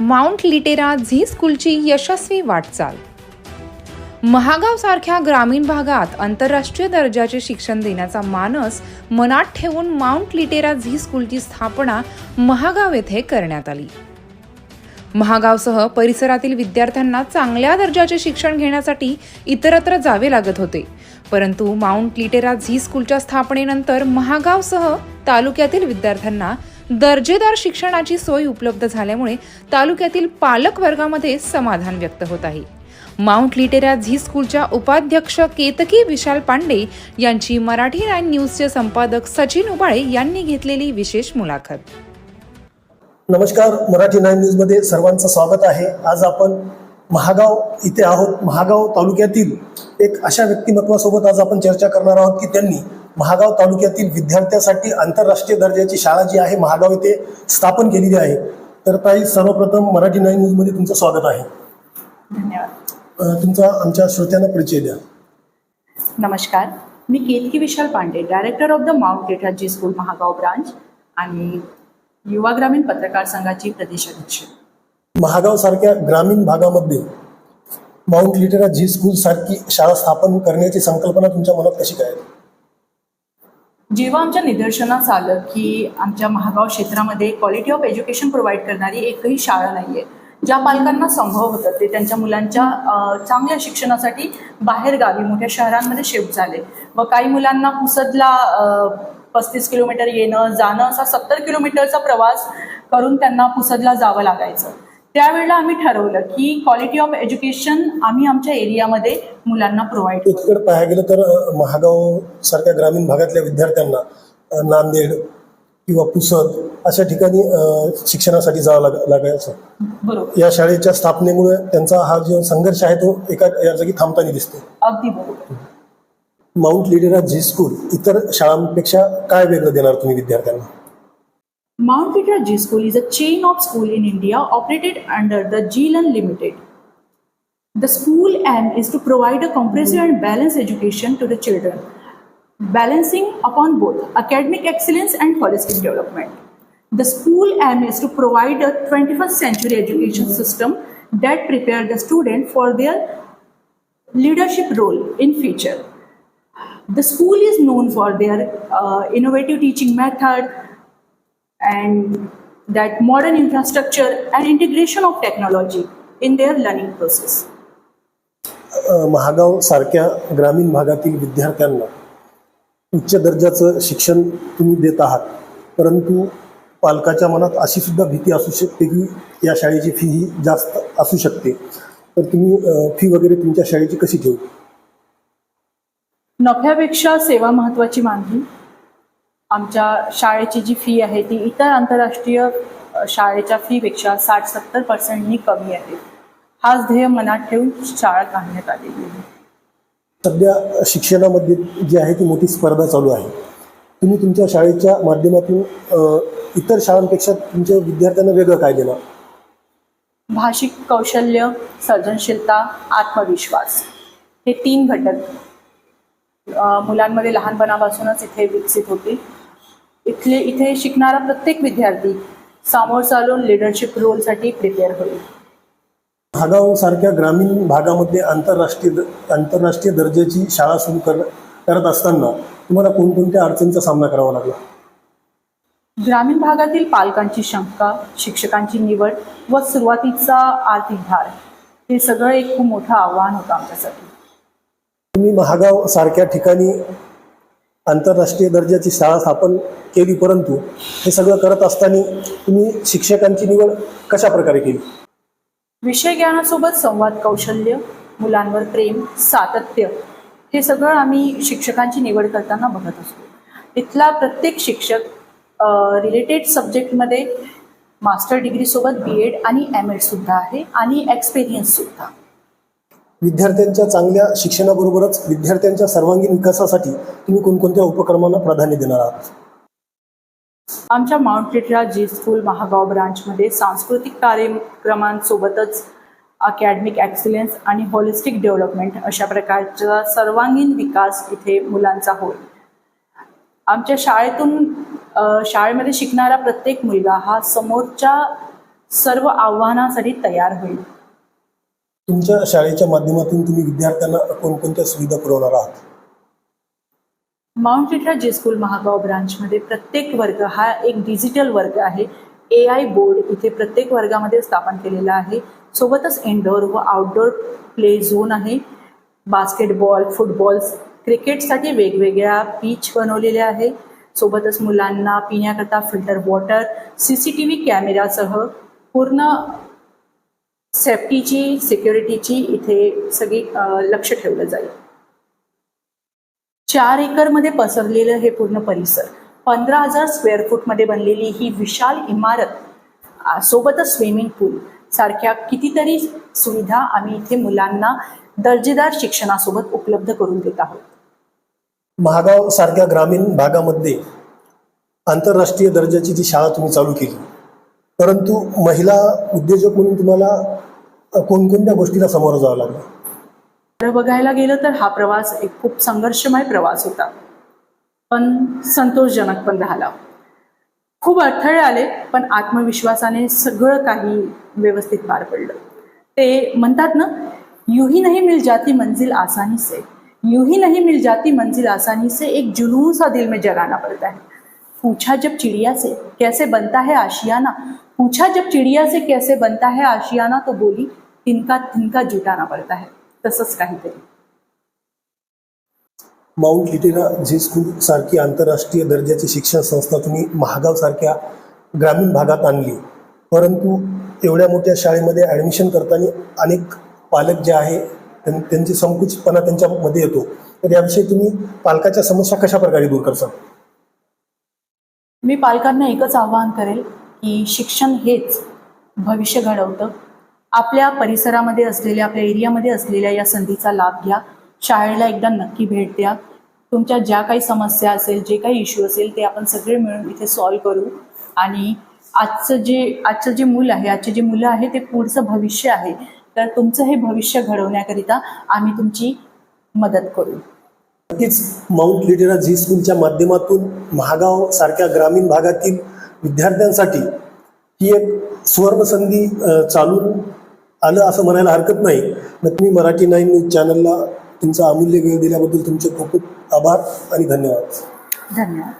Mount Litera Zee स्कूलची यशस्वी वाटचाल. महागाव सारख्या ग्रामीण भागात आंतरराष्ट्रीय दर्जाचे शिक्षण देण्याचा मानस मनात ठेवून माउंट लिटेरा झी स्कूलची स्थापना महागाव येथे करण्यात आली. महागावसह परिसरातील विद्यार्थ्यांना चांगल्या दर्जाचे शिक्षण घेण्यासाठी इतरत्र जावे लागत होते. परंतु माउंट लिटेरा झी स्कूलच्या स्थापनेनंतर महागावसह तालुक्यातील विद्यार्थ्यांना दर्जेदार शिक्षणाची सोय उपलब्ध झाल्यामुळे तालुक्यातील पालक वर्गामध्ये समाधान व्यक्त होत आहे. माउंट लिटेरा झी स्कूलच्या उपाध्यक्ष केतकी विशाल पांडे यांची मराठी नाईन न्यूजचे संपादक सचिन उबाळे यांनी घेतलेली विशेष मुलाखत. नमस्कार मराठी नाईन न्यूजमध्ये सर्वांचं स्वागत आहे. आज आपण महागाव इथे आहोत. महागाव तालुक्यातील एक अशा व्यक्तिमत्वासोबत आज आपण चर्चा करणार आहोत की त्यांनी महागाव तालुक्यातील विद्यार्थ्यांसाठी आंतरराष्ट्रीय दर्जाची शाळा जी आहे महागाव येथे स्थापन केलेली आहे. तर ताई सर्वप्रथम मराठी नाईन न्यूजमध्ये तुमचं स्वागत आहे. धन्यवाद. तुमचा आमच्या श्रोत्यांना परिचय द्या. नमस्कार. मी Ketaki Vishal Pandey director of the Mount Litera Zee school Mahagaon branch आणि युवा ग्रामीण पत्रकार संघाची प्रदेशाध्यक्ष महागाव सारख्या ग्रामीण भागामध्ये माउंट लिटेरा झी स्कूल सारखी शाळा स्थापन करण्याची संकल्पना तुमच्या मनात कशी काय? जेव्हा आमच्या निदर्शनास आलं की आमच्या महागाव क्षेत्रामध्ये क्वालिटी ऑफ एज्युकेशन प्रोव्हाइड करणारी एकही शाळा नाही आहे ज्या पालकांना संभव होतं ते त्यांच्या मुलांच्या चांगल्या शिक्षणासाठी बाहेर गावी मोठ्या शहरांमध्ये शिफ्ट झाले. व काही मुलांना पुसदला पस्तीस किलोमीटर येणं जाणं असा सत्तर किलोमीटरचा प्रवास करून त्यांना पुसदला जावं लागायचं. त्यावेळेला आम्ही ठरवलं की क्वालिटी ऑफ एज्युकेशन आम्ही आमच्या एरियामध्ये मुलांना प्रोव्हाइड एकीकडे पाहायला गेलं तर महागाव सारख्या ग्रामीण भागातल्या विद्यार्थ्यांना नांदेड किंवा पुसद अशा ठिकाणी शिक्षणासाठी जावं लाग लागायचं. बरोबर. या शाळेच्या स्थापनेमुळे त्यांचा हा जो संघर्ष आहे तो एका या जागी थांबताना दिसतो अगदी बरोबर. माउंट लिडेरा झी स्कूल इतर शाळांपेक्षा काय वेगळं देणार तुम्ही विद्यार्थ्यांना? Mount Peter G School is a chain of school in India operated under the GLEN Limited. The school aim is to provide a comprehensive and balanced education to the children, balancing upon both academic excellence and holistic development. The school aim is to provide a 21st century education system that prepare the student for their leadership role in future. The school is known for their uh, innovative teaching method, and that modern infrastructure and integration of technology in their learning process. Mahagaon सारख्या ग्रामीण भागातील विद्यार्थ्यांना उच्च दर्जाचं शिक्षण तुम्ही देत आहात परंतु पालकाच्या मनात अशी सुद्धा भीती असू शकते की या शाळेची फी ही जास्त असू शकते. तर तुम्ही फी वगैरे तुमच्या शाळेची कशी ठेवू नफ्यापेक्षा सेवा महत्त्वाची मानली. आमच्या शाळेची जी फी आहे ती इतर आंतरराष्ट्रीय शाळेच्या फीपेक्षा साठ सत्तर पर्सेंटनी कमी आहे. हाच ध्येय मनात ठेवून शाळा काढण्यात आलेली आहे. सध्या शिक्षणामध्ये जी आहे ती मोठी स्पर्धा चालू आहे. तुम्ही तुमच्या शाळेच्या माध्यमातून इतर शाळांपेक्षा तुमच्या विद्यार्थ्यांना वेगळं काय देणार? भाषिक कौशल्य सर्जनशीलता आत्मविश्वास हे तीन घटक मुलांमध्ये लहानपणापासूनच इथे विकसित होतील इथले इथे शिकणारा प्रत्येक विद्यार्थी समोर चालून लिडरशिप रोलसाठी प्रिपेअर होईल. महागाव सारख्या ग्रामीण भागामध्ये आंतरराष्ट्रीय आंतरराष्ट्रीय दर्जाची शाळा सुरू कर करत असताना तुम्हाला कोणकोणत्या अडचणीचा सामना करावा लागला? ग्रामीण भागातील पालकांची शंका शिक्षकांची निवड व सुरुवातीचा आर्थिक भार हे सगळं एक खूप मोठं आव्हान होतं आमच्यासाठी. तुम्ही महागाव सारख्या ठिकाणी आंतरराष्ट्रीय दर्जाची शाळा स्थापन केली परंतु हे सगळं करत असताना तुम्ही शिक्षकांची निवड कशा प्रकारे केली? विषय ज्ञानासोबत संवाद कौशल्य मुलांवर प्रेम सातत्य हे सगळं आम्ही शिक्षकांची निवड करताना बघत असतो. इथला प्रत्येक शिक्षक रिलेटेड सब्जेक्टमध्ये मास्टर डिग्रीसोबत बी एड आणि एम एडसुद्धा आहे आणि एक्सपिरियन्ससुद्धा विद्यार्थ्यांच्या चांगल्या शिक्षणाबरोबरच विद्यार्थ्यांच्या सर्वांगीण विकासासाठी तुम्ही कोणकोणत्या उपक्रमांना प्राधान्य देणार आहात? आमच्या Mount Litera Zee school Mahagaon ब्रांचमध्ये सांस्कृतिक कार्यक्रमांसोबतच अकॅडमिक ॲक्सिलन्स आणि होलिस्टिक डेव्हलपमेंट अशा प्रकारचा सर्वांगीण विकास इथे मुलांचा होईल आमच्या शाळेतून शाळेमध्ये शिकणारा प्रत्येक मुलगा हा समोरच्या सर्व आव्हानासाठी तयार होईल. तुमच्या शाळेच्या माध्यमातून तुम्ही विद्यार्थ्यांना कोणकोणत्या सुविधा पुरवणार आहात? Mount Litera Zee school Mahagaon ब्रांचमध्ये प्रत्येक वर्ग हा एक डिजिटल वर्ग आहे. ए आय बोर्ड इथे प्रत्येक वर्गामध्ये स्थापन केलेला आहे. सोबतच इनडोअर व आउटडोअर प्ले झोन आहे. बास्केटबॉल फुटबॉल क्रिकेटसाठी वेगवेगळ्या पीच बनवलेल्या आहे. सोबतच मुलांना पिण्याकरता filter water C C T V कॅमेरासह पूर्ण सेफ्टीची सिक्युरिटीची इथे सगळी लक्ष ठेवलं जाईल. चार एकरमध्ये पसरलेलं हे पूर्ण परिसर पंधरा हजार स्क्वेअर फूटमध्ये बनलेली ही विशाल इमारत सोबतच स्विमिंग पूल सारख्या कितीतरी सुविधा आम्ही इथे मुलांना दर्जेदार शिक्षणासोबत उपलब्ध करून देत आहोत. महागाव सारख्या ग्रामीण भागामध्ये आंतरराष्ट्रीय दर्जाची जी शाळा तुम्ही चालू केली परंतु महिला उद्योजक म्हणून तुम्हाला कोणकोणत्या गोष्टीला सामोरं जावं लागलं? खरं बघायला गेलं तर हा प्रवास एक खूप संघर्षमय प्रवास होता. पण संतोषजनक पण राहिला. खूप अडथळे आले पण आत्मविश्वासाने सगळं काही व्यवस्थित पार पडलं. ते म्हणतात ना यूं ही नहीं मिल जाती मंजिल आसानी से. यूं ही नहीं मिल जाती मंजिल आसानी से एक जुनून सा दिल में जगाना पड़ता है पूछा जब चिड़िया से कैसे बनता है आशियाना? पूछा जब चिड़िया से कैसे बनता है आशियाना तो बोली तिनका तिनका जुटाना पड़ता है। तसंच काहीतरी। माउंट लिटेरा जी स्कूल सारखी आंतरराष्ट्रीय दर्जाची शिक्षण संस्था तुम्ही महागाव सारख्या ग्रामीण भागात आणली. परंतु एवढ्या मोठ्या शाळेमध्ये ॲडमिशन करताना अनेक पालक जे आहे त्यां- त्यांची संकुचितपणा त्यांच्यामध्ये येतो. तर याविषयी तुम्ही पालकाच्या समस्या कशा प्रकारे दूर करसाल? मी पालकांना एकच आवाहन करेल की शिक्षण हेच भविष्य घडवतं. आपल्या परिसरामध्ये असलेल्या आपल्या एरियामध्ये असलेल्या या संधीचा लाभ घ्या. शाळेला एकदा नक्की भेट द्या. तुमच्या ज्या काही समस्या असेल जे काही इश्यू असेल ते आपण सगळे मिळून इथे सॉल्व करू. आणि आजचं जे आजचं जे मूल आहे आजचे जे मुलं आहे ते पुढचं भविष्य आहे. तर तुमचं हे भविष्य घडवण्याकरिता आम्ही तुमची मदत करू. नक्कीच माउंट लिटेरा झी स्कूलच्या माध्यमातून महागाव सारख्या ग्रामीण भागातील विद्यार्थ्यांसाठी ही एक सुवर्णसंधी चालून आलं असं म्हणायला हरकत नाही. नक्की मराठी नाईन न्यूज चॅनलला तुमचा अमूल्य वेळ दिल्याबद्दल तुमचे खूप खूप आभार आणि धन्यवाद. धन्यवाद.